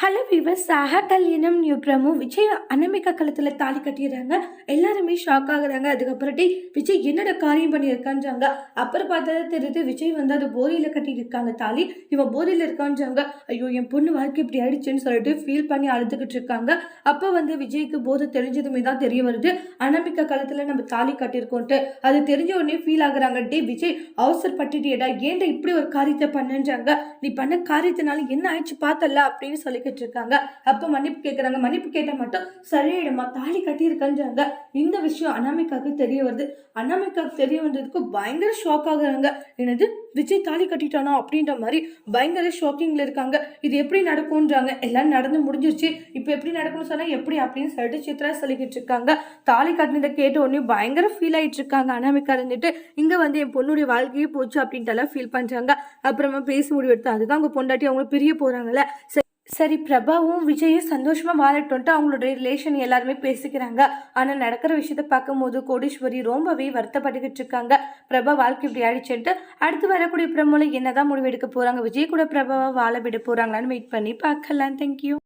Hello விவஸ் சாகா கல்யாணம் new promo Vijay அனமிகா காலத்தில் தாலி கட்டிடுறாங்க எல்லாருமே ஷாக் ஆகுறாங்க. அதுக்கப்புறட்டி விஜய் என்னோட காரியம் பண்ணியிருக்கான்றாங்க. அப்புறம் பார்த்தா தெரியுது விஜய் வந்து அது போதையில் கட்டியிருக்காங்க தாலி. இவன் போதையில் இருக்கான்றாங்க. ஐயோ என் பொண்ணு வாழ்க்கை இப்படி ஆயிடுச்சுன்னு சொல்லிட்டு ஃபீல் பண்ணி அழுதுகிட்டு இருக்காங்க. அப்போ வந்து விஜய்க்கு போதை தெரிஞ்சதுமே தான் தெரிய வருது. அனமிகா காலத்தில் நம்ம தாலி கட்டியிருக்கோன்ட்டு அது தெரிஞ்ச உடனே ஃபீல் ஆகுறாங்க. டே விஜய் அவசரப்பட்டுட்டியடா. ஏன்டா இப்படி ஒரு காரியத்தை பண்ணுன்றாங்க? நீ பண்ண காரியத்தினால என்ன ஆயிடுச்சு பார்த்தல அப்படின்னு சொல்லி சொல்லிக்கிட்டு இருக்காங்க அப்போ மன்னிப்பு கேட்குறாங்க மன்னிப்பு கேட்டால் மட்டும் சரியாயிடுமா தாலி கட்டியிருக்கன்றாங்க. இந்த விஷயம் அனாமிக்காவுக்கு தெரிய வருது. அனாமிக்காவுக்கு தெரிய வந்ததுக்கு பயங்கர ஷாக் ஆகுறாங்க. என்னது? விஜய் தாலி கட்டிட்டானோ அப்படின்ற மாதிரி பயங்கர ஷாக்கிங்கில் இருக்காங்க. இது எப்படி நடக்கும்ன்றாங்க. எல்லாம் நடந்து முடிஞ்சிருச்சு. இப்போ எப்படி நடக்கும்னு சொன்னால் எப்படி அப்படின்னு சொல்லிட்டு சித்ரா சொல்லிக்கிட்டு இருக்காங்க தாலி கட்டினதை கேட்ட உடனே பயங்கர ஃபீல் ஆகிட்டு இருக்காங்க அனாமிகா இருந்துட்டு. இங்கே வந்து என் பொண்ணுடைய வாழ்க்கையே போச்சு அப்படின்ட்டு எல்லாம் ஃபீல் பண்ணுறாங்க அப்புறமா பேசி முடிவெடுத்து அதுதான் அவங்க பொண்டாட்டி அவங்க பிரிய போகிறாங்கல்ல சரி பிரபாவும் விஜயும் சந்தோஷமாக வாழட்டும்ட்டு அவங்களுடைய ரிலேஷன் எல்லாருமே பேசிக்கிறாங்க. ஆனால் நடக்கிற விஷயத்த பார்க்கும்போது கோடீஸ்வரி ரொம்பவே வருத்தப்பட்டுக்கிட்டு இருக்காங்க. பிரபா வாழ்க்கை இப்படி ஆயிடுச்சுன்ட்டு அடுத்து வரக்கூடிய பிரமோல என்னதான் முடிவு எடுக்க போகிறாங்க விஜய் கூட பிரபாவை வாழ விட போகிறாங்களான்னு வெயிட் பண்ணி பார்க்கலாம். தேங்க்யூ